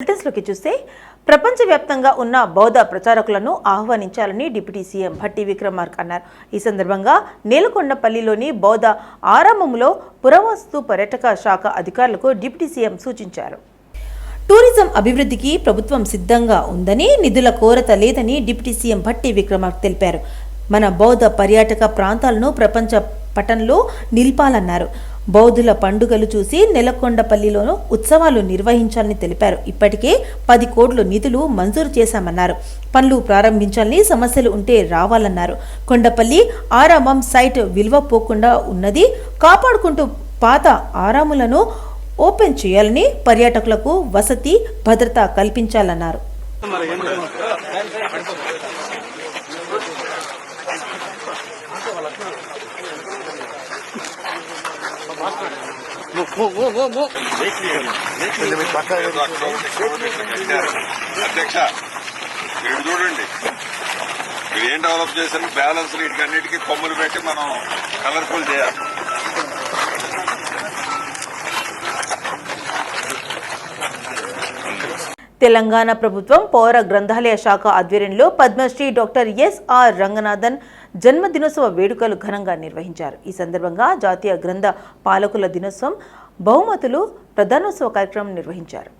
బులెటిన్స్లోకి చూస్తే ప్రపంచవ్యాప్తంగా ఉన్న బౌద్ధ ప్రచారకులను ఆహ్వానించాలని డిప్యూటీ సీఎం భట్టి విక్రమార్క్ అన్నారు. ఈ సందర్భంగా నేలకొండపల్లిలోని బౌద్ధ ఆరంభంలో పురావస్తు పర్యాటక శాఖ అధికారులకు డిప్యూటీ సీఎం సూచించారు. టూరిజం అభివృద్ధికి ప్రభుత్వం సిద్ధంగా ఉందని నిధుల కోరత లేదని డిప్యూటీ సీఎం భట్టి విక్రమార్క్ తెలిపారు. మన బౌద్ధ పర్యాటక ప్రాంతాలను ప్రపంచ పటంలో నిలిపాలన్నారు. బౌద్ధుల పండుగలు చూసి నెలకొండపల్లిలోనూ ఉత్సవాలు నిర్వహించాలని తెలిపారు. ఇప్పటికే పది కోట్లు నిధులు మంజూరు చేశామన్నారు. పనులు ప్రారంభించాలని సమస్యలు ఉంటే రావాలన్నారు. కొండపల్లి ఆరామం సైట్ విలువ పోకుండా ఉన్నది. కాపాడుకుంటూ పాత ఆరాములను ఓపెన్ చేయాలని పర్యాటకులకు వసతి భద్రత కల్పించాలన్నారు. అధ్యక్ష ఇక్కడ చూడండి. మీరు ఏం డెవలప్ చేశారు? బ్యాలెన్స్ వీటికన్నిటికీ కొమ్ములు పెట్టి మనం కలర్ఫుల్ చేయాలి. తెలంగాణ ప్రభుత్వం పౌర గ్రంథాలయ శాఖ ఆధ్వర్యంలో పద్మశ్రీ డాక్టర్ ఎస్ఆర్ రంగనాథన్ జన్మదినోత్సవ వేడుకలు ఘనంగా నిర్వహించారు. ఈ సందర్భంగా జాతీయ గ్రంథ పాలకుల దినోత్సవం బహుమతులు ప్రధానోత్సవ కార్యక్రమం నిర్వహించారు.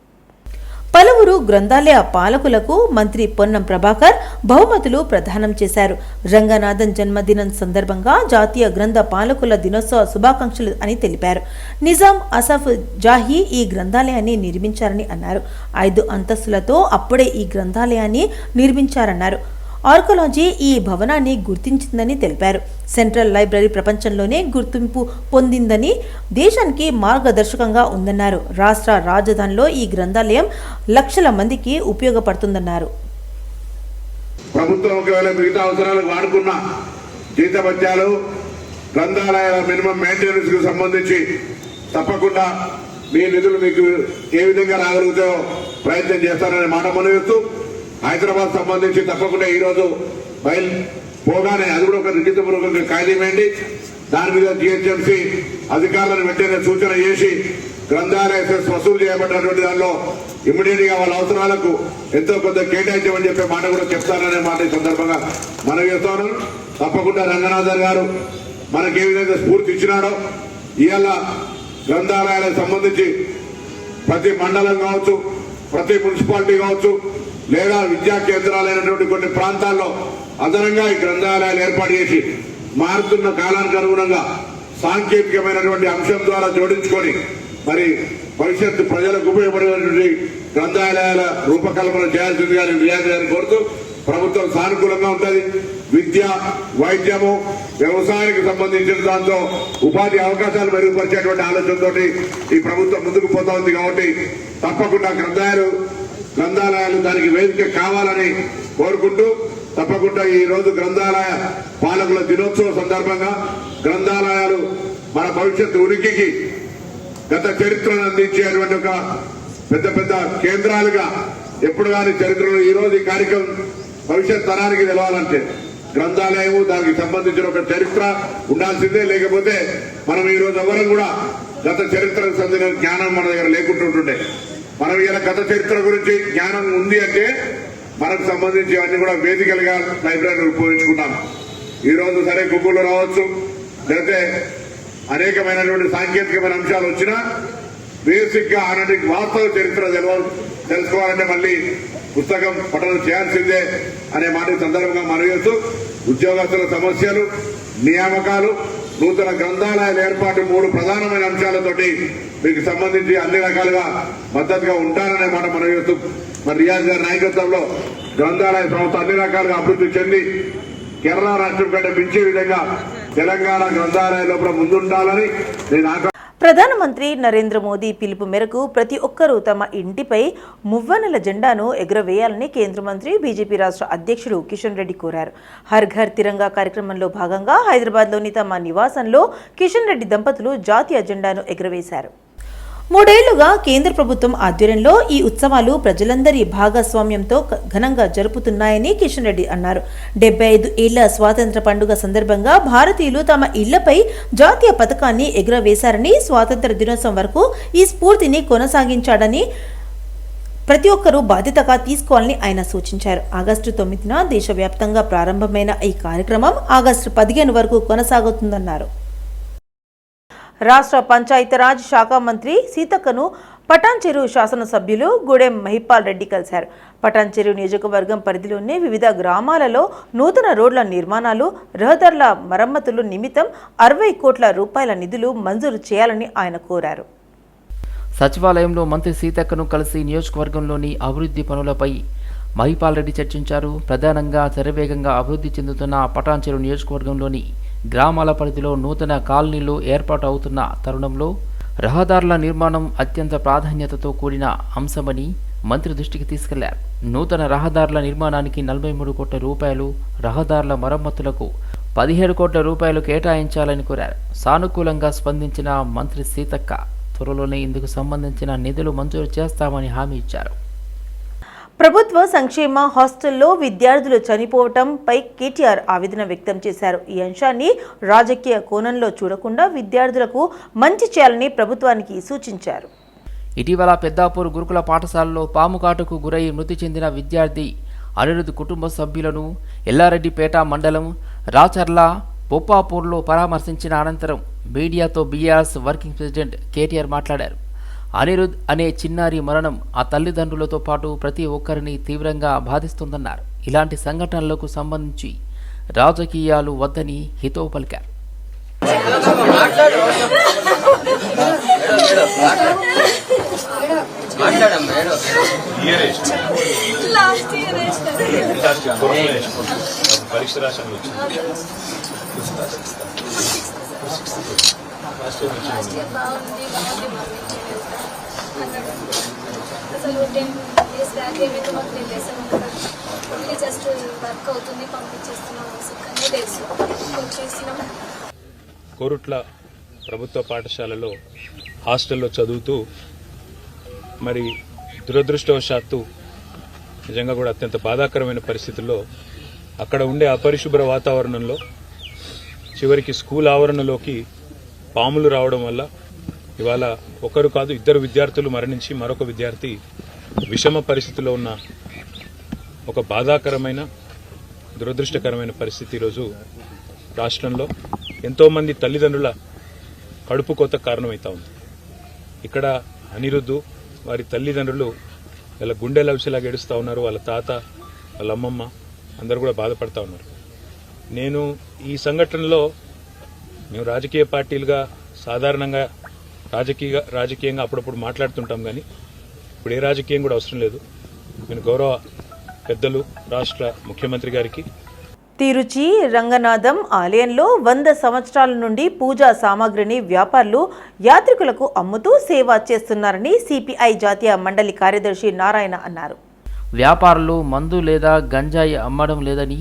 పలువురు గ్రంథాలయ పాలకులకు మంత్రి పొన్నం ప్రభాకర్ బహుమతులు ప్రదానం చేశారు. రంగనాథన్ జన్మదినం సందర్భంగా జాతీయ గ్రంథ పాలకుల దినోత్సవ శుభాకాంక్షలు అని తెలిపారు. నిజాం అసఫ్ జాహీ ఈ గ్రంథాలయాన్ని నిర్మించారని అన్నారు. ఐదు అంతస్తులతో అప్పుడే ఈ గ్రంథాలయాన్ని నిర్మించారన్నారు. ఆర్కలాజీ ఈ భవనాన్ని గుర్తించిందని తెలిపారు. సెంట్రల్ లైబ్రరీ ప్రపంచంలోనే గుర్తింపు పొందిందని దేశానికి మార్గదర్శకంగా ఉందన్నారు. రాష్ట్ర రాజధానిలో ఈ గ్రంథాలయం లక్షల మందికి ఉపయోగపడుతుందన్నారు. ప్రభుత్వం ఒకవేళ మిగతా అవసరాలకు వాడుకున్న జీతభత్యాలు గ్రంథాలయాల మినిమం మెయింటెనెన్స్ సంబంధించి తప్పకుండా మీ నిధులు మీకు ఏ విధంగా రాగలుగుతాయో ప్రయత్నం చేస్తారనే మాట మనవిస్తూ హైదరాబాద్ సంబంధించి తప్పకుండా ఈరోజు బయల్ బయలు పోగానే అది కూడా ఒక లిఖితపూర్వకంగా ఖాళీ దాని మీద జిహెచ్ఎంసీ అధికారులను వెంటనే సూచన చేసి గ్రంథాలయ సెస్ వసూలు చేయబడినటువంటి దానిలో ఇమ్మీడియట్గా వాళ్ళ అవసరాలకు ఎంతో కొంత కేటాయించమని చెప్పే మాట కూడా చెప్తారనే మాట ఈ సందర్భంగా మనం చేస్తాను తప్పకుండా రంగనాథన్ గారు మనకి ఏ విధంగా స్ఫూర్తి ఇచ్చినాడో ఇవాళ గ్రంథాలయాలకు సంబంధించి ప్రతి మండలం కావచ్చు ప్రతి మున్సిపాలిటీ కావచ్చు లేదా విద్యా కేంద్రాలైనటువంటి కొన్ని ప్రాంతాల్లో అదనంగా ఈ గ్రంథాలయాలు ఏర్పాటు చేసి మారుతున్న కాలానికి అనుగుణంగా సాంకేతికమైనటువంటి అంశం ద్వారా జోడించుకొని మరి భవిష్యత్తు ప్రజలకు ఉపయోగపడేటువంటి గ్రంథాలయాల రూపకల్పన చేయాల్సిందిగా నేను రియాజ్ గారిని కోరుతూ ప్రభుత్వం సానుకూలంగా ఉంటుంది. విద్య వైద్యము వ్యవసాయానికి సంబంధించిన దాంతో ఉపాధి అవకాశాలు మెరుగుపరిచేటువంటి ఆలోచనతో ఈ ప్రభుత్వం ముందుకు పోతా ఉంది కాబట్టి తప్పకుండా గ్రంథాలయాలు గ్రంథాలయాలు దానికి వేదిక కావాలని కోరుకుంటూ తప్పకుండా ఈ రోజు గ్రంథాలయ పాలకుల దినోత్సవం సందర్భంగా గ్రంథాలయాలు మన భవిష్యత్తు ఉనికికి గత చరిత్రను అందించేటువంటి ఒక పెద్ద పెద్ద కేంద్రాలుగా ఎప్పుడు కానీ చరిత్రలో ఈ రోజు ఈ కార్యక్రమం భవిష్యత్ తరానికి తెలవాలంటే గ్రంథాలయము దానికి సంబంధించిన ఒక చరిత్ర ఉండాల్సిందే. లేకపోతే మనం ఈ రోజు ఎవరం కూడా గత చరిత్రకు సంబంధించిన జ్ఞానం మన దగ్గర లేకుంటుంటుండే. మనం ఇలా గత చరిత్ర గురించి జ్ఞానం ఉంది అంటే మనకు సంబంధించి అన్ని కూడా వేదికలుగా లైబ్రరీని ఉపయోగించుకుంటాం. ఈ రోజు సరే గూగుల్లో రావచ్చు. లేకపోతే అనేకమైనటువంటి సాంకేతికమైన అంశాలు వచ్చినా బేసిక్గా ఆనాటి వాస్తవ చరిత్ర తెలుసుకోవాలంటే మళ్ళీ పుస్తకం పఠనం చేయాల్సిందే అనే మాట సందర్భంగా మనవి చేస్తూ ఉద్యోగస్తుల సమస్యలు నియామకాలు నూతన గ్రంథాలయాల ఏర్పాటు మూడు ప్రధానమైన అంశాలతోటి మీకు సంబంధించి అన్ని రకాలుగా మద్దతుగా ఉంటారనే మాట మనం చేస్తూ మరి రియాజ్ గారి నాయకత్వంలో గ్రంథాలయ సంస్థ అన్ని రకాలుగా అభివృద్ధి చెంది కేరళ రాష్ట్రం కంటే మించే విధంగా తెలంగాణ గ్రంథాలయ లోపల ముందుండాలని నేను ఆకాంక్ష ప్రధానమంత్రి నరేంద్ర మోదీ పిలుపు మేరకు ప్రతి ఒక్కరూ తమ ఇంటిపై మువ్వనల జెండాను ఎగురవేయాలని కేంద్ర మంత్రి బీజేపీ రాష్ట్ర అధ్యక్షుడు కిషన్ రెడ్డి కోరారు. హర్ ఘర్ తిరంగా కార్యక్రమంలో భాగంగా హైదరాబాద్లోని తమ నివాసంలో కిషన్ రెడ్డి దంపతులు జాతీయ జెండాను ఎగురవేశారు. మూడేళ్ళుగా కేంద్ర ప్రభుత్వం ఆధ్వర్యంలో ఈ ఉత్సవాలు ప్రజలందరి భాగస్వామ్యంతో ఘనంగా జరుపుతున్నాయని కిషన్ రెడ్డి అన్నారు. డెబ్బై ఐదు ఏళ్ళ స్వాతంత్ర పండుగ సందర్భంగా భారతీయులు తమ ఇళ్ళపై జాతీయ పథకాన్ని ఎగురవేశారని స్వాతంత్ర దినోత్సవం వరకు ఈ స్ఫూర్తిని కొనసాగించాడని ప్రతి ఒక్కరూ బాధ్యతగా తీసుకోవాలని ఆయన సూచించారు. ఆగస్టు తొమ్మిదిన దేశవ్యాప్తంగా ప్రారంభమైన ఈ కార్యక్రమం ఆగస్టు పదిహేను వరకు కొనసాగుతుందన్నారు. రాష్ట్ర పంచాయతీరాజ్ శాఖ మంత్రి సీతక్కను పటాన్చెరు శాసనసభ్యులు గూడెం మహిపాల్ రెడ్డి కలిశారు. పటాన్చెరు నియోజకవర్గం పరిధిలోని వివిధ గ్రామాలలో నూతన రోడ్ల నిర్మాణాలు రహదారుల మరమ్మతులు నిమిత్తం అరవై కోట్ల రూపాయల నిధులు మంజూరు చేయాలని ఆయన కోరారు. సచివాలయంలో మంత్రి సీతక్కను కలిసి నియోజకవర్గంలోని అభివృద్ధి పనులపై మహిపాల్ రెడ్డి చర్చించారు. ప్రధానంగా శరవేగంగా అభివృద్ధి చెందుతున్న పటాన్చెరు నియోజకవర్గంలోని గ్రామాల పరిధిలో నూతన కాలనీలు ఏర్పాటు అవుతున్న తరుణంలో రహదారుల నిర్మాణం అత్యంత ప్రాధాన్యతతో కూడిన అంశమని మంత్రి దృష్టికి తీసుకెళ్ళారు. నూతన రహదారుల నిర్మాణానికి నలభై మూడు కోట్ల రూపాయలు రహదారుల మరమ్మతులకు పదిహేడు కోట్ల రూపాయలు కేటాయించాలని కోరారు. సానుకూలంగా స్పందించిన మంత్రి సీతక్క త్వరలోనే ఇందుకు సంబంధించిన నిధులు మంజూరు చేస్తామని హామీ ఇచ్చారు. ప్రభుత్వ సంక్షేమ హాస్టల్లో విద్యార్థులు చనిపోవటంపై కేటీఆర్ ఆవేదన వ్యక్తం చేశారు. ఈ అంశాన్ని రాజకీయ కోణంలో చూడకుండా విద్యార్థులకు మంచి చేయాలని ప్రభుత్వానికి సూచించారు. ఇటీవల పెద్దాపూర్ గురుకుల పాఠశాలలో పాము కాటుకు గురై మృతి చెందిన విద్యార్థి అనిరుద్ కుటుంబ సభ్యులను ఎల్లారెడ్డిపేట మండలం రాచర్ల బొప్పాపూర్లో పరామర్శించిన అనంతరం మీడియాతో బీఆర్ఎస్ వర్కింగ్ ప్రెసిడెంట్ కేటీఆర్ మాట్లాడారు. అనిరుద్ అనే చిన్నారి మరణం ఆ తల్లిదండ్రులతో పాటు ప్రతి ఒక్కరిని తీవ్రంగా బాధిస్తుందన్నారు. ఇలాంటి సంఘటనలకు సంబంధించి రాజకీయాలు వద్దని హితవు పలికారు. పరీక్ష రాశాను. లాస్ట్ ఇయర్ బాగుంది బాగుంది అన్నాడు అసలు టెన్ డేస్ బ్యాక్ ఏమైతే మాకు ఓన్లీ జస్ట్ వర్క్ అవుతుంది పంపించేస్తున్నాం తెలుసు వచ్చేసినాం కోరుట్ల ప్రభుత్వ పాఠశాలలో హాస్టల్లో చదువుతూ మరి దురదృష్టవశాత్తు నిజంగా కూడా అత్యంత బాధాకరమైన పరిస్థితుల్లో అక్కడ ఉండే అపరిశుభ్ర వాతావరణంలో చివరికి స్కూల్ ఆవరణలోకి పాములు రావడం వల్ల ఇవాళ ఒకరు కాదు ఇద్దరు విద్యార్థులు మరణించి మరొక విద్యార్థి విషమ పరిస్థితిలో ఉన్న ఒక బాధాకరమైన దురదృష్టకరమైన పరిస్థితి ఈరోజు రాష్ట్రంలో ఎంతోమంది తల్లిదండ్రుల కడుపు కోత కారణమవుతా ఉంది. ఇక్కడ అనిరుద్ధు వారి తల్లిదండ్రులు వాళ్ళ గుండె లవిసిలాగా ఏడుస్తూ ఉన్నారు. వాళ్ళ తాత వాళ్ళ అమ్మమ్మ అందరూ కూడా బాధపడతా ఉన్నారు. నేను ఈ సంఘటనలో మేము రాజకీయ పార్టీలుగా సాధారణంగా రాజకీయ రాజకీయంగా అప్పుడప్పుడు మాట్లాడుతుంటాం కానీ ఇప్పుడు ఏ రాజకీయం కూడా అవసరం లేదు. నేను గౌరవ పెద్దలు రాష్ట్ర ముఖ్యమంత్రి గారికి తిరుచి రంగనాథం ఆలయంలో వంద సంవత్సరాల నుండి పూజా సామాగ్రిని వ్యాపారులు యాత్రికులకు అమ్ముతూ సేవ చేస్తున్నారని సిపిఐ జాతీయ మండలి కార్యదర్శి నారాయణ అన్నారు. వ్యాపారులు మందు లేదా గంజాయి అమ్మడం లేదని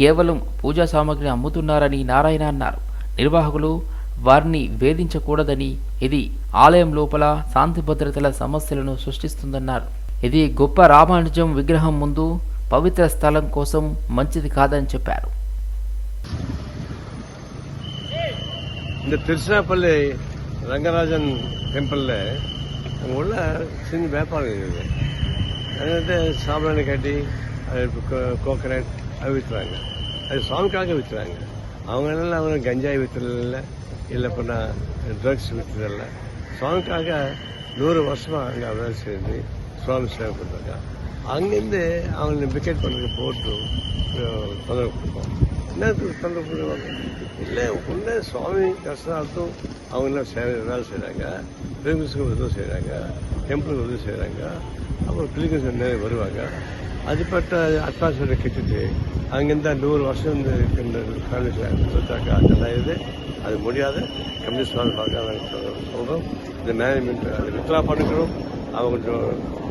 కేవలం పూజా సామాగ్రిని అమ్ముతున్నారని నారాయణ అన్నారు. నిర్వాహకులు వారిని వేధించకూడదని ఇది ఆలయం లోపల శాంతి భద్రతల సమస్యలను సృష్టిస్తుందన్నారు ఇది గొప్ప రామానుజం విగ్రహం ముందు పవిత్ర స్థలం కోసం మంచిది కాదని చెప్పారు இந்த திருச்சிராப்பள்ளி ரங்கராஜன் டெம்பிளில் உள்ள சின்ன வியாபாரம் இருக்குது அது வந்து சாம்பிராணி கட்டி அது கோகனட் அது விற்றுறாங்க அது சுவாமிக்காக விற்றுறாங்க அவங்க எல்லாம் அவங்க கஞ்சாய் விற்றுறதில்ல இல்லை பண்ணா ட்ரக்ஸ் விற்றுறதில்ல சுவாமிக்காக நூறு வருஷமாக அங்கே வேலை சேர்ந்து சுவாமி சேவை பண்ணுறாங்க அங்கேருந்து அவங்களை விக்கெட் பண்ணுறதுக்கு போட்டு தொந்தரவு கொடுப்போம். என்ன தொந்தரவு பண்ணுவாங்க இல்லை ஒன்று சுவாமி தர்சனார்த்தம் அவங்க சேவை வேலை செய்கிறாங்க பிலிம்ஸுக்கு உதவி செய்கிறாங்க டெம்பிளுக்கு உதவி செய்கிறாங்க அப்புறம் பிலிம்ஸ் நிறைய வருவாங்க. அதுபட்ட அட்மாஸ்பியரை கட்டிட்டு அங்கேருந்து நூறு வருஷம் இந்த காலேஜ் அதெல்லாம் இது அது முடியாது. கம்யூனிஸ்ட் சுவாமி பார்க்க சொல்கிறோம் இந்த மேனேஜ்மெண்ட் அதை வித்ரா பண்ணிக்கணும். அவங்க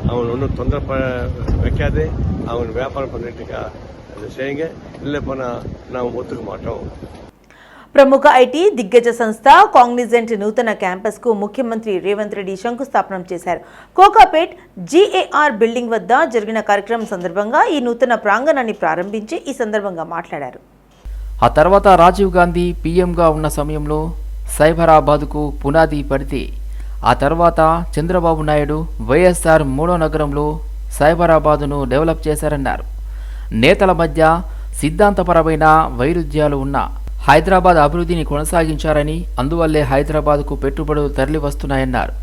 அவங்க ஒன்றும் தொந்தரவு ப- வைக்காது. அவங்க வியாபாரம் பண்ணிட்டு இருக்கா. அதை செய்யுங்க. இல்லை போனால் நாம் ஒத்துக்க மாட்டோம். ప్రముఖ ఐటీ దిగ్గజ సంస్థ కాంగ్నిజెంట్ నూతన క్యాంపస్కు ముఖ్యమంత్రి రేవంత్ రెడ్డి శంకుస్థాపన చేశారు. కోకాపేట్ జీఏఆర్ బిల్డింగ్ వద్ద జరిగిన కార్యక్రమం సందర్భంగా ఈ నూతన ప్రాంగణాన్ని ప్రారంభించి ఈ సందర్భంగా మాట్లాడారు. ఆ తర్వాత రాజీవ్ గాంధీ పీఎంగా ఉన్న సమయంలో సైబరాబాద్కు పునాది పడితే ఆ తర్వాత చంద్రబాబు నాయుడు వైఎస్ఆర్ మూడో నగరంలో సైబరాబాదును డెవలప్ చేశారన్నారు. నేతల మధ్య సిద్ధాంతపరమైన వైరుధ్యాలు ఉన్న హైదరాబాద్ అభివృద్ధిని కొనసాగించారని అందువల్లే హైదరాబాద్కు పెట్టుబడులు తరలి వస్తున్నాయన్నారు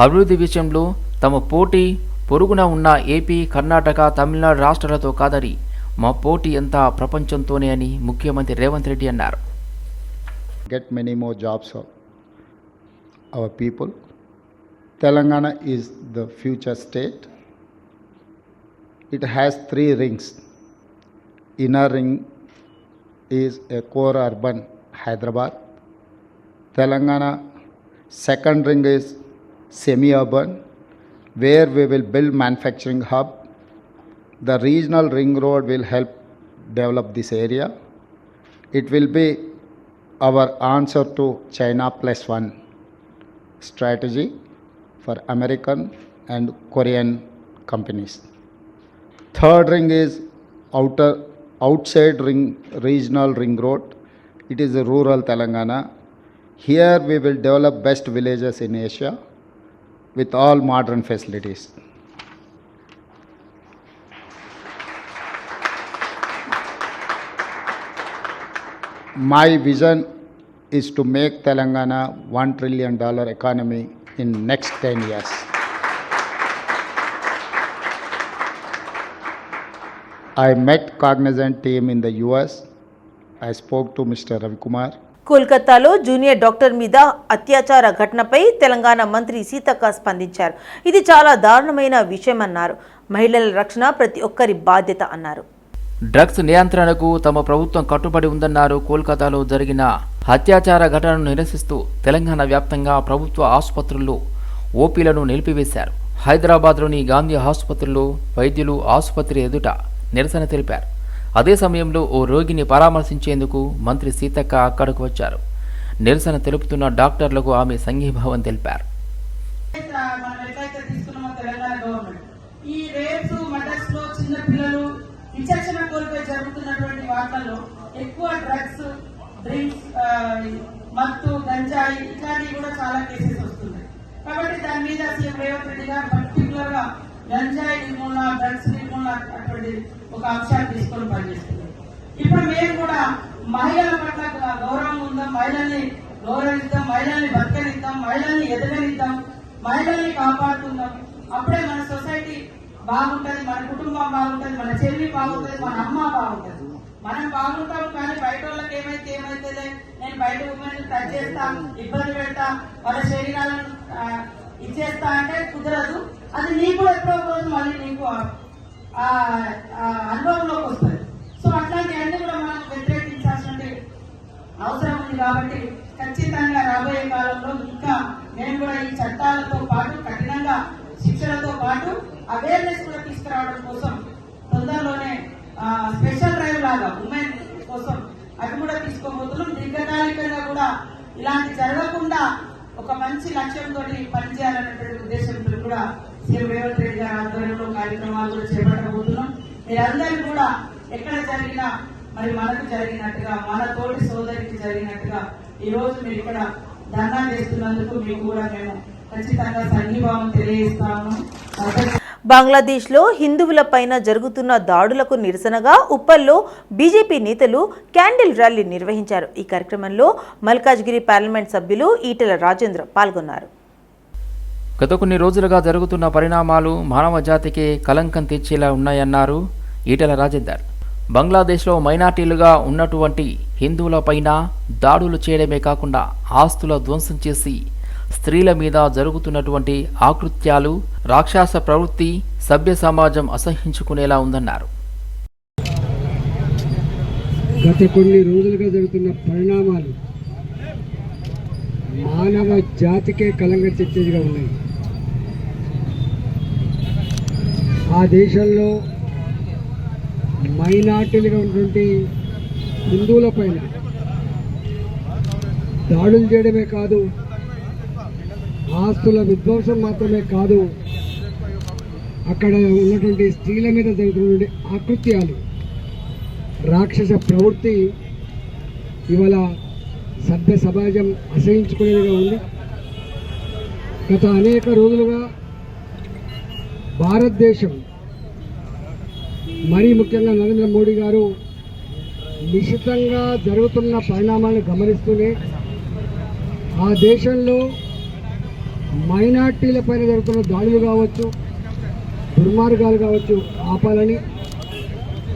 అభివృద్ధి విషయంలో తమ పోటీ పొరుగున ఉన్న ఏపీ కర్ణాటక తమిళనాడు రాష్ట్రాలతో కాదని మా పోటీ అంతా ప్రపంచంతోనే అని ముఖ్యమంత్రి రేవంత్ రెడ్డి అన్నారు. Get many more jobs our people Telangana is the future state it has three rings inner ring is a core urban Hyderabad. Telangana second ring is semi-urban where we will build manufacturing hub. The regional ring road will help develop this area. It will be our answer to China plus one strategy for American and Korean companies. Third ring is outer outside ring regional ring road. It is a rural Telangana. Here we will develop best villages in Asia with all modern facilities. My vision is to make Telangana $1 trillion economy in next 10 years. I met Cognizant team in the US. I spoke to Mr. Ravi Kumar. కోల్కతాలో junior doctor మీద అత్యాచార ఘటనపై తెలంగాణ మంత్రి సీతక్క స్పందించారు ఇది చాలా దారుణమైన విషయమన్నారు మహిళల రక్షణ ప్రతి ఒక్కరి బాధ్యత అన్నారు డ్రగ్స్ నియంత్రణకు తమ ప్రభుత్వం కట్టుబడి ఉందన్నారు కోల్కతాలో జరిగిన అత్యాచార ఘటనను నిరసిస్తూ తెలంగాణ వ్యాప్తంగా ప్రభుత్వ ఆసుపత్రుల్లో ఓపీలను నిలిపివేశారు హైదరాబాద్లోని గాంధీ ఆసుపత్రిలో వైద్యులు ఆసుపత్రి ఎదుట నిరసన తెలిపారు. అదే సమయంలో ఓ రోగిని పరామర్శించేందుకు మంత్రి సీతక్క అక్కడకు వచ్చారు. నిరసన తెలుపుతున్న డాక్టర్లకు ఆమె సంఘీభావం తెలిపారు. ఈ రేప్స్ మర్డర్స్లో చిన్న పిల్లలు విచక్షణ కోల్పోయి జరుగుతున్నటువంటి వాటిల్లో ఎక్కువ డ్రగ్స్ డ్రింక్స్ మత్తు గంజాయి ఇట్లాంటివి కూడా చాలా కేసెస్ వస్తున్నాయి. కాబట్టి దాని మీద సీఎం రేవంత్ రెడ్డి గారు పర్టికులర్గా గంజాయి నిర్మూలన డ్రగ్స్ నిర్మూలన అటువంటి ఒక అంశాన్ని తీసుకొని పనిచేస్తున్నాం ఇప్పుడు మేము కూడా మహిళల పట్ల గౌరవం ఉందాం మహిళల్ని గౌరవిద్దాం మహిళల్ని బతకనిద్దాం మహిళల్ని ఎదగనిద్దాం మహిళల్ని కాపాడుకుందాం. అప్పుడే మన సొసైటీ బాగుంటది మన కుటుంబం బాగుంటది మన చెల్లి బాగుంటది మన అమ్మ బాగుంటది. మనం బాగుంటాం కానీ బయట వాళ్ళకి ఏమైతే ఏమైతేలే నేను బయట ఉమెన్ టచ్ చేస్తా ఇబ్బంది పెడతా వాళ్ళ శరీరాలను ఇచ్చేస్తా అంటే కుదరదు. అది నీకు ఎప్పుడో రోజు మళ్ళీ నీకు అనుభవంలోకి వస్తుంది. సో అట్లాంటి అన్ని కూడా మనం వ్యతిరేకించాల్సిన అవసరం ఉంది కాబట్టి ఖచ్చితంగా రాబోయే కాలంలో ఇంకా మేము కూడా ఈ చట్టాలతో పాటు కఠినంగా శిక్షలతో పాటు అవేర్నెస్ కూడా తీసుకురావడం కోసం తొందరలోనే స్పెషల్ డ్రైవ్ లాగా ఉమెన్ కోసం అది కూడా తీసుకోబోతున్నాం. దీర్ఘకాలికంగా కూడా ఇలాంటి జరగకుండా ఒక మంచి లక్ష్యంతో పనిచేయాలనేటువంటి ఉద్దేశంతో కూడా సీఎం రేవంత్ రెడ్డి గారి ఆధ్వర్యంలో కార్యక్రమాలు కూడా చేపట్టబోతున్నాం. మీరందరూ కూడా ఎక్కడ జరిగినా మరి మనకు జరిగినట్టుగా మన తోటి సోదరికి జరిగినట్టుగా ఈ రోజు మీరు ఇక్కడ ధర్నా చేస్తున్నందుకు మీకు కూడా మేము ఖచ్చితంగా సంఘీభావం తెలియజేస్తాము. మద్దతు బంగ్లాదేశ్లో హిందువులపైన జరుగుతున్న దాడులకు నిరసనగా ఉప్పల్లో బీజేపీ నేతలు క్యాండిల్ ర్యాలీ నిర్వహించారు. ఈ కార్యక్రమంలో మల్కాజ్గిరి పార్లమెంట్ సభ్యులు ఈటెల రాజేంద్ర పాల్గొన్నారు. గత కొన్ని రోజులుగా జరుగుతున్న పరిణామాలు మానవ జాతికి కలంకం తెచ్చేలా ఉన్నాయన్నారు ఈటల రాజేందర్. బంగ్లాదేశ్లో మైనార్టీలుగా ఉన్నటువంటి హిందువులపైన దాడులు చేయడమే కాకుండా ఆస్తుల ధ్వంసం చేసి స్త్రీల మీద జరుగుతున్నటువంటి ఆకృత్యాలు రాక్షస ప్రవృత్తి సభ్య సమాజం అసహించుకునేలా ఉందన్నారు. గత కొన్ని రోజులుగా జరుగుతున్న పరిణామాలు మానవ జాతికే కలంగా తెచ్చేదిగా ఉన్నాయి. ఆ దేశంలో మైనార్టీలుగా ఉన్నటువంటి హిందువుల పైన దాడులు చేయడమే కాదు ఆస్తుల విధ్వంసం మాత్రమే కాదు అక్కడ ఉన్నటువంటి స్త్రీల మీద జరుగుతున్నటువంటి ఆకృత్యాలు రాక్షస ప్రవృత్తి ఇవాళ సభ్య సమాజం అసహించుకునేదిగా ఉంది. గత అనేక రోజులుగా భారతదేశం మరీ ముఖ్యంగా నరేంద్ర మోడీ గారు నిశితంగా జరుగుతున్న పరిణామాలను గమనిస్తూనే ఆ దేశంలో మైనార్టీలపైన జరుగుతున్న దాడులు కావచ్చు దుర్మార్గాలు కావచ్చు ఆపాలని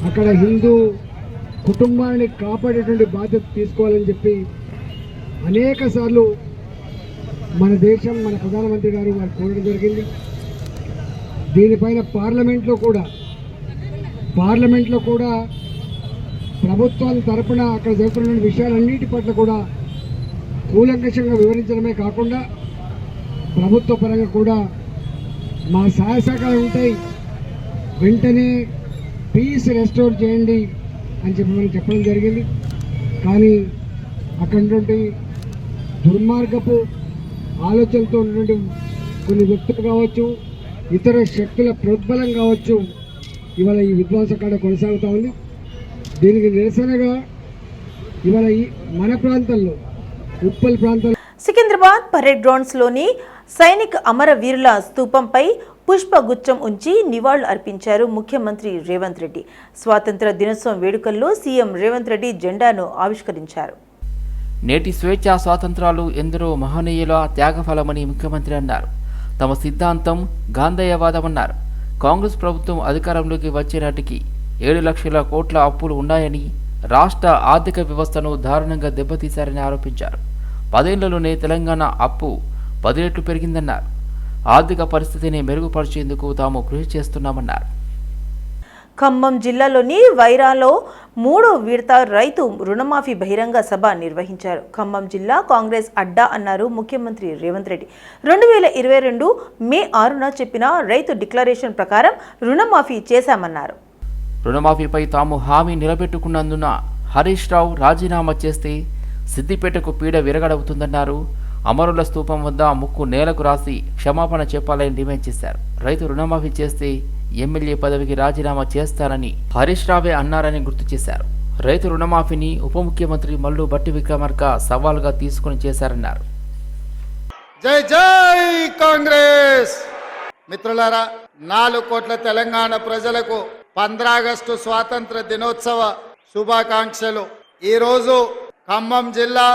అక్కడ హిందూ కుటుంబాన్ని కాపాడేటువంటి బాధ్యత తీసుకోవాలని చెప్పి అనేక సార్లు మన దేశం మన ప్రధానమంత్రి గారు వారు కోరడం జరిగింది. దీనిపైన పార్లమెంట్లో కూడా పార్లమెంట్లో కూడా ప్రభుత్వం తరపున అక్కడ జరుగుతున్న విషయాలన్నిటి పట్ల కూడా కూలంకషంగా వివరించడమే కాకుండా ప్రభుత్వ పరంగా కూడా మా సహాయ సహకారాలు ఉంటాయి. వెంటనే పీస్ రెస్టోర్ చేయండి అని చెప్పి మనం చెప్పడం జరిగింది. కానీ అక్కడ దుర్మార్గపు ఆలోచనలతో ఉన్నటువంటి కొన్ని వ్యక్తులు కావచ్చు ఇతర శక్తుల ప్రోద్బలం కావచ్చు ఇవాళ ఈ విధ్వంసకాండ కొనసాగుతూ ఉంది. దీనికి నిరసనగా ఇవాళ ఈ మన ప్రాంతంలో ఉప్పల్ ప్రాంతంలో సికింద్రాబాద్ పరేడ్ గ్రౌండ్స్లోని సైనిక్ అమరవీరుల స్తూపంపై పుష్పగుచ్చం ఉంచి నివాళులు అర్పించారు ముఖ్యమంత్రి రేవంత్ రెడ్డి. స్వాతంత్ర దినోత్సవం వేడుకల్లో సీఎం రేవంత్ రెడ్డి జెండాను ఆవిష్కరించారు. నేటి స్వేచ్ఛా స్వాతంత్రాలు ఎందరో మహనీయుల త్యాగఫలమని ముఖ్యమంత్రి అన్నారు. తమ సిద్ధాంతం గాంధేయవాదమన్నారు. కాంగ్రెస్ ప్రభుత్వం అధికారంలోకి వచ్చే నాటికి ఏడు లక్షల కోట్ల అప్పులు ఉన్నాయని రాష్ట్ర ఆర్థిక వ్యవస్థను దారుణంగా దెబ్బతీశారని ఆరోపించారు. పదేళ్ళలోనే తెలంగాణ అప్పు పది రెట్లు పెరిగిందన్నారు. ఆర్థిక పరిస్థితిని మెరుగుపరిచేందుకు తాము కృషి చేస్తున్నామన్నారు. ఖమ్మం జిల్లాలోని వైరాలో మూడో విడత రైతు రుణమాఫీ బహిరంగ సభ నిర్వహించారు. ఖమ్మం జిల్లా కాంగ్రెస్ అడ్డా అన్నారు ముఖ్యమంత్రి రేవంత్ రెడ్డి. రెండు వేల ఇరవై రెండు మే ఆరున చెప్పిన రైతు డిక్లరేషన్ ప్రకారం రుణమాఫీ చేశామన్నారు. రుణమాఫీపై తాము హామీ నిలబెట్టుకున్నందున హరీష్ రావు రాజీనామా చేస్తే సిద్దిపేటకు పీడ విరగడవుతుందన్నారు. అమరుల స్తూపం వద్ద ముక్కు నేలకు రాసి క్షమాపణ చెప్పాలని డిమాండ్ చేశారు. రైతు రుణమాఫీ చేస్తే ఎమ్మెల్యే పదవికి రాజీనామా చేస్తానని హరీష్ రావే అన్నారని గుర్తు చేశారు. రైతు రుణమాఫీని ఉప ముఖ్యమంత్రి మల్లు బట్టి విక్రమార్క సవాల్గా తీసుకుని చేశారన్నారు. జై జై కాంగ్రెస్! మిత్రులారా నాలుగు కోట్ల తెలంగాణ ప్రజలకు పంద్రాగస్టు స్వాతంత్ర దినోత్సవ శుభాకాంక్షలు. ఈరోజు ఖమ్మం జిల్లా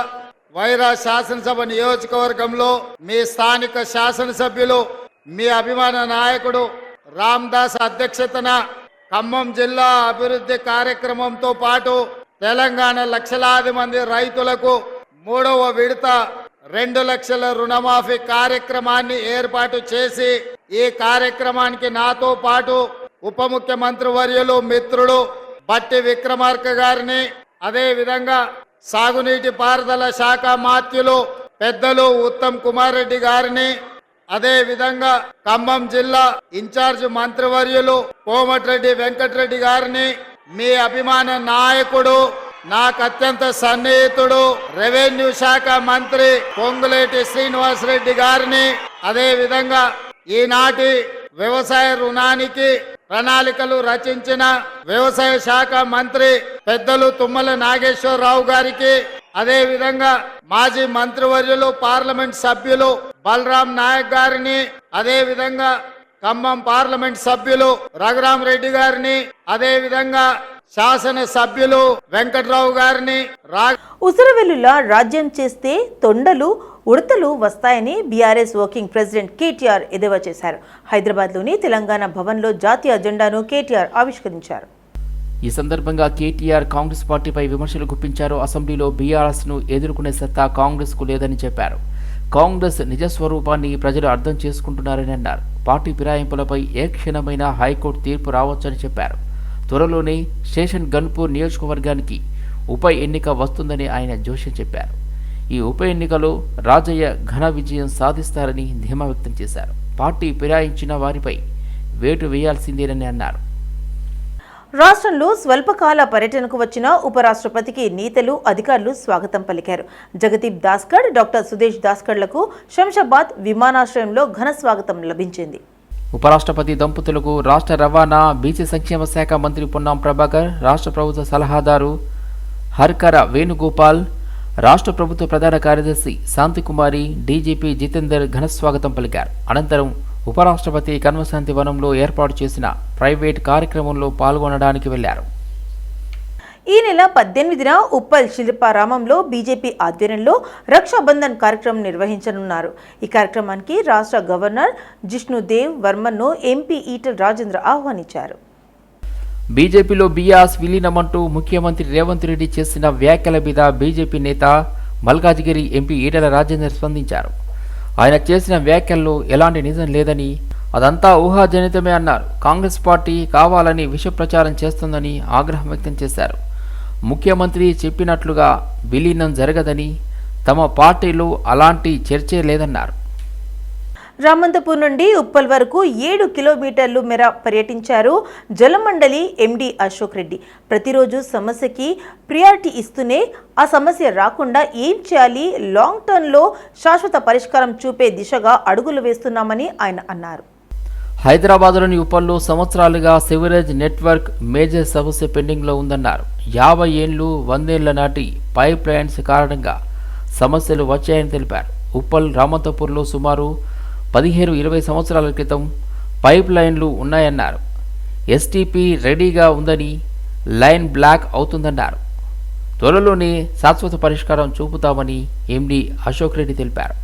వైరా శాసనసభ నియోజకవర్గంలో మీ స్థానిక శాసనసభ్యులు మీ అభిమాన నాయకుడు రామ్దాస్ అధ్యక్షతన ఖమ్మం జిల్లా అభివృద్ధి కార్యక్రమంతో పాటు తెలంగాణ లక్షలాది మంది రైతులకు మూడవ విడత రెండు లక్షల రుణమాఫీ కార్యక్రమాన్ని ఏర్పాటు చేసి ఈ కార్యక్రమానికి నాతో పాటు ఉప ముఖ్యమంత్రి వర్యులు మిత్రుడు బట్టి విక్రమార్క గారిని అదే విధంగా సాగునీటి పారుదల శాఖ మాత్యులు పెద్దలు ఉత్తమ్ కుమార్ రెడ్డి గారిని అదే విధంగా ఖమ్మం జిల్లా ఇన్ఛార్జ్ మంత్రివర్యులు కోమటిరెడ్డి వెంకటరెడ్డి గారిని మీ అభిమాన నాయకుడు నాకు అత్యంత సన్నిహితుడు రెవెన్యూ శాఖ మంత్రి పొంగులేటి శ్రీనివాస్ రెడ్డి గారిని అదే విధంగా ఈనాటి వ్యవసాయ రుణానికి ప్రణాళికలు రచించిన వ్యవసాయ శాఖ మంత్రి పెద్దలు తుమ్మల నాగేశ్వరరావు గారికి అదే విధంగా మాజీ మంత్రివర్యులు పార్లమెంట్ సభ్యులు బలరాం నాయక్ గారిని అదే విధంగా ఖమ్మం పార్లమెంట్ సభ్యులు రఘురాం రెడ్డి గారిని అదే విధంగా శాసన సభ్యులు వెంకట్రావు గారిని రా ఉసిరవెల్లులా రాజ్యం చేస్తే తొండలు ఉడతలు వస్తాయని బీఆర్ఎస్ వర్కింగ్ ప్రెసిడెంట్ కేటీఆర్ ఎద్దేవా చేశారు. హైదరాబాద్లోని తెలంగాణ భవన్లో జాతీయ జెండాను కేటీఆర్ ఆవిష్కరించారు. ఈ సందర్భంగా కేటీఆర్ కాంగ్రెస్ పార్టీపై విమర్శలు గుప్పించారు. అసెంబ్లీలో బీఆర్ఎస్ను ఎదుర్కొనే సత్తా కాంగ్రెస్కు లేదని చెప్పారు. కాంగ్రెస్ నిజ స్వరూపాన్ని ప్రజలు అర్థం చేసుకుంటున్నారని అన్నారు. పార్టీ ఫిరాయింపులపై ఏ క్షణమైనా హైకోర్టు తీర్పు రావచ్చని చెప్పారు. త్వరలోనే స్టేషన్ గన్పూర్ నియోజకవర్గానికి ఉప ఎన్నిక వస్తుందని ఆయన జోష్యం చెప్పారు. ఈ ఉప ఎన్నికలో రాజయ్య ఘన విజయం సాధిస్తారని ధీమా వ్యక్తం చేశారు. పార్టీ ఫిరాయించిన వారిపై వేటు వేయాల్సిందేనని అన్నారు. రాష్ట్రంలో స్వల్పకాల పర్యటనకు వచ్చిన ఉపరాష్ట్రపతికి నేతలు అధికారులు స్వాగతం పలికారు. జగదీప్ దాస్కర్ డాక్టర్ సుదేశ్ దాస్కర్లకు శంషాబాద్ విమానాశ్రయంలో ఘన స్వాగతం లభించింది. ఉపరాష్ట్రపతి దంపతులకు రాష్ట్ర రవాణా బీసీ సంక్షేమ శాఖ మంత్రి పొన్నం ప్రభాకర్ రాష్ట్ర ప్రభుత్వ సలహాదారు హర్కర వేణుగోపాల్ రాష్ట్ర ప్రభుత్వ ప్రధాన కార్యదర్శి శాంతికుమారి డీజీపీ జితేందర్ ఘనస్వాగతం పలికారు. అనంతరం ఉపరాష్ట్రపతి కన్వశాంతి వనంలో ఏర్పాటు చేసిన ప్రైవేట్ కార్యక్రమంలో పాల్గొనడానికి వెళ్ళారు. ఈ నెల పద్దెనిమిదిన ఉప్పల్ శిల్పారామంలో బీజేపీ ఆధ్వర్యంలో రక్షాబంధన్ కార్యక్రమం నిర్వహించనున్నారు. ఈ కార్యక్రమానికి రాష్ట్ర గవర్నర్ జిష్ణుదేవ్ వర్మను ఎంపీ ఈటల రాజేంద్ర ఆహ్వానించారు. బీజేపీలో బియాస్ విలీనమంటూ ముఖ్యమంత్రి రేవంత్ రెడ్డి చేసిన వ్యాఖ్యల మీద బీజేపీ నేత మల్కాజిగిరి ఎంపీ ఈటల రాజేందర్ స్పందించారు. ఆయన చేసిన వ్యాఖ్యల్లో ఎలాంటి నిజం లేదని అదంతా ఊహాజనితమే అన్నారు. కాంగ్రెస్ పార్టీ కావాలని విష ప్రచారం చేస్తుందని ఆగ్రహం వ్యక్తం చేశారు. ముఖ్యమంత్రి చెప్పినట్లుగా విలీనం జరగదని తమ పార్టీలో అలాంటి చర్చే లేదన్నారు. రామంతపూర్ నుండి ఉప్పల్ వరకు ఏడు కిలోమీటర్లు మేర పర్యటించారు జలమండలి ఎండి అశోక్ రెడ్డి. ప్రతిరోజు సమస్యకి ప్రియారిటీ ఇస్తూనే ఆ సమస్య రాకుండా ఏం చేయాలి? లాంగ్ టర్మ్లో శాశ్వత పరిష్కారం చూపే దిశగా అడుగులు వేస్తున్నామని ఆయన అన్నారు. హైదరాబాద్లోని ఉప్పల్లో సంవత్సరాలుగా సివరేజ్ నెట్వర్క్ మేజర్ సమస్య పెండింగ్లో ఉందన్నారు. యాభై ఏళ్ళు వందేళ్ళ నాటి పైప్ లైన్స్ కారణంగా సమస్యలు వచ్చాయని తెలిపారు. ఉప్పల్ రామంతపూర్లో సుమారు పదిహేను ఇరవై సంవత్సరాల క్రితం పైప్ లైన్లు ఉన్నాయన్నారు. ఎస్టీపీ రెడీగా ఉందని లైన్ బ్లాక్ అవుతుందన్నారు. త్వరలోనే శాశ్వత పరిష్కారం చూపుతామని ఎండి అశోక్ రెడ్డి తెలిపారు.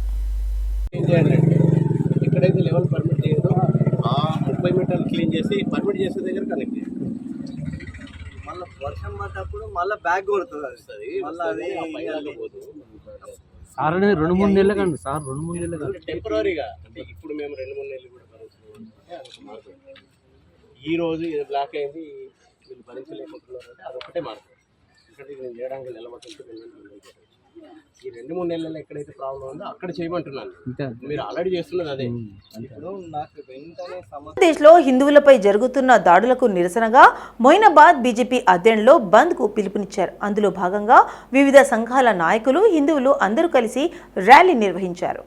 ఎక్కడైతే లెవెల్ పర్మిట్ చేయదో ఆ ముప్పై మీటర్లు క్లీన్ చేసి పర్మిట్ చేసే దగ్గర కనెక్ట్ చేయాలి. మళ్ళీ వర్షం పడ్డప్పుడు మళ్ళీ బ్యాగ్ కొడుతుంది అది. మళ్ళీ అది సార్ అనేది రెండు మూడు నెలలు కండి సార్ రెండు మూడు నెలలు కండి టెంపరీగా అంటే ఇప్పుడు మేము రెండు మూడు నెలలు కూడా మార్గం ఈ రోజు ఇది బ్లాక్ అయింది వీళ్ళు భరించలేకపోతున్నారు అంటే అదొకటే మార్గం ఇక్కడ నేను చేయడానికి నిలబడుతుంటే ఈ రెండు మూడు నెలల్లో ఎక్కడైతే ప్రాబ్లం ఉందో అక్కడ చేయమంటున్నాను. మీరు ఆల్రెడీ చేస్తున్నది అదే. ఇప్పుడు నాకు వెంటనే దేశ్లో హిందువులపై జరుగుతున్న దాడులకు నిరసనగా మొయినాబాద్ బీజేపీ ఆధ్వర్యంలో బంద్కు పిలుపునిచ్చారు. అందులో భాగంగా వివిధ సంఘాల నాయకులు హిందువులు అందరూ కలిసి ర్యాలీ నిర్వహించారు.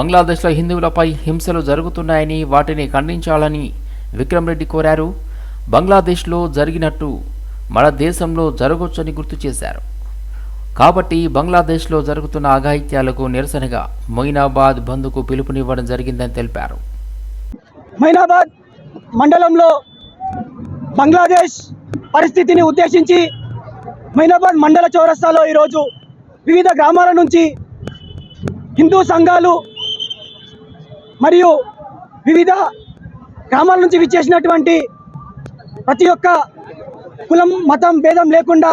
బంగ్లాదేశ్లో హిందువులపై హింసలు జరుగుతున్నాయని వాటిని ఖండించాలని విక్రమ్ రెడ్డి కోరారు. బంగ్లాదేశ్లో జరిగినట్టు మన దేశంలో జరగొచ్చని గుర్తు చేశారు. కాబట్టి బంగ్లాదేశ్లో జరుగుతున్న అఘాయిత్యాలకు నిరసనగా మొయినాబాద్ బంద్కు పిలుపునివ్వడం జరిగిందని తెలిపారు. మైనాబాద్ మండలంలో బంగ్లాదేశ్ పరిస్థితిని ఉద్దేశించి మైనాబాద్ మండల చౌరస్తాలో ఈరోజు వివిధ గ్రామాల నుంచి హిందూ సంఘాలు మరియు వివిధ గ్రామాల నుంచి విచ్చేసినటువంటి ప్రతి ఒక్క కులం మతం భేదం లేకుండా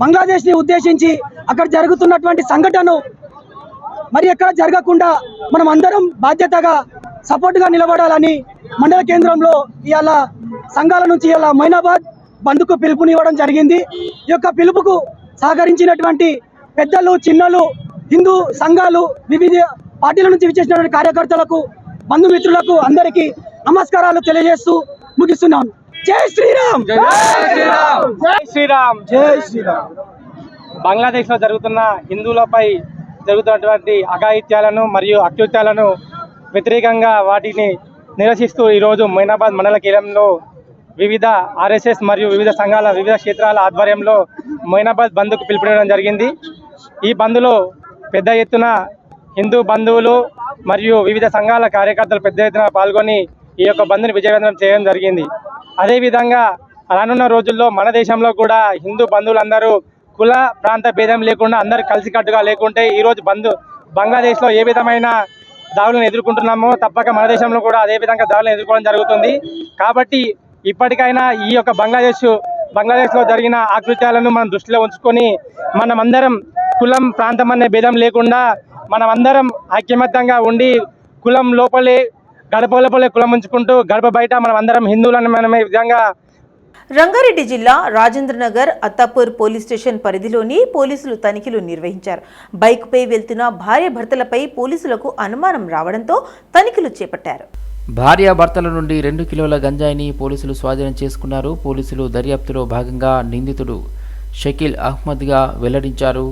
బంగ్లాదేశ్ని ఉద్దేశించి అక్కడ జరుగుతున్నటువంటి సంఘటన మరి ఎక్కడ జరగకుండా మనం అందరం బాధ్యతగా సపోర్ట్గా నిలబడాలని మండల కేంద్రంలో ఇవాళ సంఘాల నుంచి ఇవాళ మైనాబాద్ బంద్కు పిలుపునివ్వడం జరిగింది. ఈ యొక్క పిలుపుకు సహకరించినటువంటి పెద్దలు చిన్నలు హిందూ సంఘాలు వివిధ పార్టీల నుంచి విచ్చేసినటువంటి కార్యకర్తలకు బంధుమిత్రులకు అందరికీ నమస్కారాలు తెలియజేస్తూ ముగిస్తున్నాను. జై శ్రీరామ్! జై శ్రీరామ్! జై శ్రీరామ్! జై శ్రీరామ్! బంగ్లాదేశ్లో జరుగుతున్న హిందువులపై జరుగుతున్నటువంటి అఘాయిత్యాలను మరియు అత్యుత్యాలను వ్యతిరేకంగా వాటిని నిరసిస్తూ ఈరోజు మైనాబాద్ మండల కేంద్రంలో వివిధ ఆర్ఎస్ఎస్ మరియు వివిధ సంఘాల వివిధ క్షేత్రాల ఆధ్వర్యంలో మైనాబాద్ బంద్కు పిలుపునివ్వడం జరిగింది. ఈ బంద్లో పెద్ద ఎత్తున హిందూ బంధువులు మరియు వివిధ సంఘాల కార్యకర్తలు పెద్ద ఎత్తున పాల్గొని ఈ యొక్క బంద్ని విజయవంతం చేయడం జరిగింది. అదేవిధంగా రానున్న రోజుల్లో మన దేశంలో కూడా హిందూ బంధువులందరూ కుల ప్రాంత భేదం లేకుండా అందరూ కలిసికట్టుగా లేకుంటే ఈరోజు బంధు బంగ్లాదేశ్లో ఏ విధమైన దాడులను ఎదుర్కొంటున్నామో తప్పక మన దేశంలో కూడా అదే విధంగా దాడులను ఎదుర్కోవడం జరుగుతుంది. కాబట్టి ఇప్పటికైనా ఈ యొక్క బంగ్లాదేశ్ బంగ్లాదేశ్లో జరిగిన ఆకృత్యాలను మనం దృష్టిలో ఉంచుకొని మనమందరం కులం ప్రాంతం అనే భేదం లేకుండా మనమందరం ఐక్యమత్యంగా ఉండి కులం లోపలే గడప లోపలే కులం ఉంచుకుంటూ గడప బయట మనం అందరం హిందువులను మనమే విధంగా రంగారెడ్డి జిల్లా రాజేంద్రనగర్ అత్తాపూర్ పోలీస్ స్టేషన్ పరిధిలోని పోలీసులు తనిఖీలు నిర్వహించారు. బైక్పై వెళ్తున్న భార్య భర్తలపై పోలీసులకు అనుమానం రావడంతో తనిఖీలు చేపట్టారు. భార్యాభర్తల నుండి రెండు కిలోల గంజాయిని పోలీసులు స్వాధీనం చేసుకున్నారు. పోలీసులు దర్యాప్తులో భాగంగా నిందితుడు షకీల్ అహ్మద్గా వెల్లడించారు.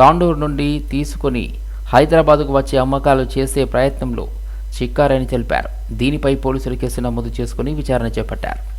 తాండూరు నుండి తీసుకొని హైదరాబాద్కు వచ్చే అమ్మకాలు చేసే ప్రయత్నంలో చిక్కారని తెలిపారు. దీనిపై పోలీసులు కేసు నమోదు చేసుకుని విచారణ చేపట్టారు.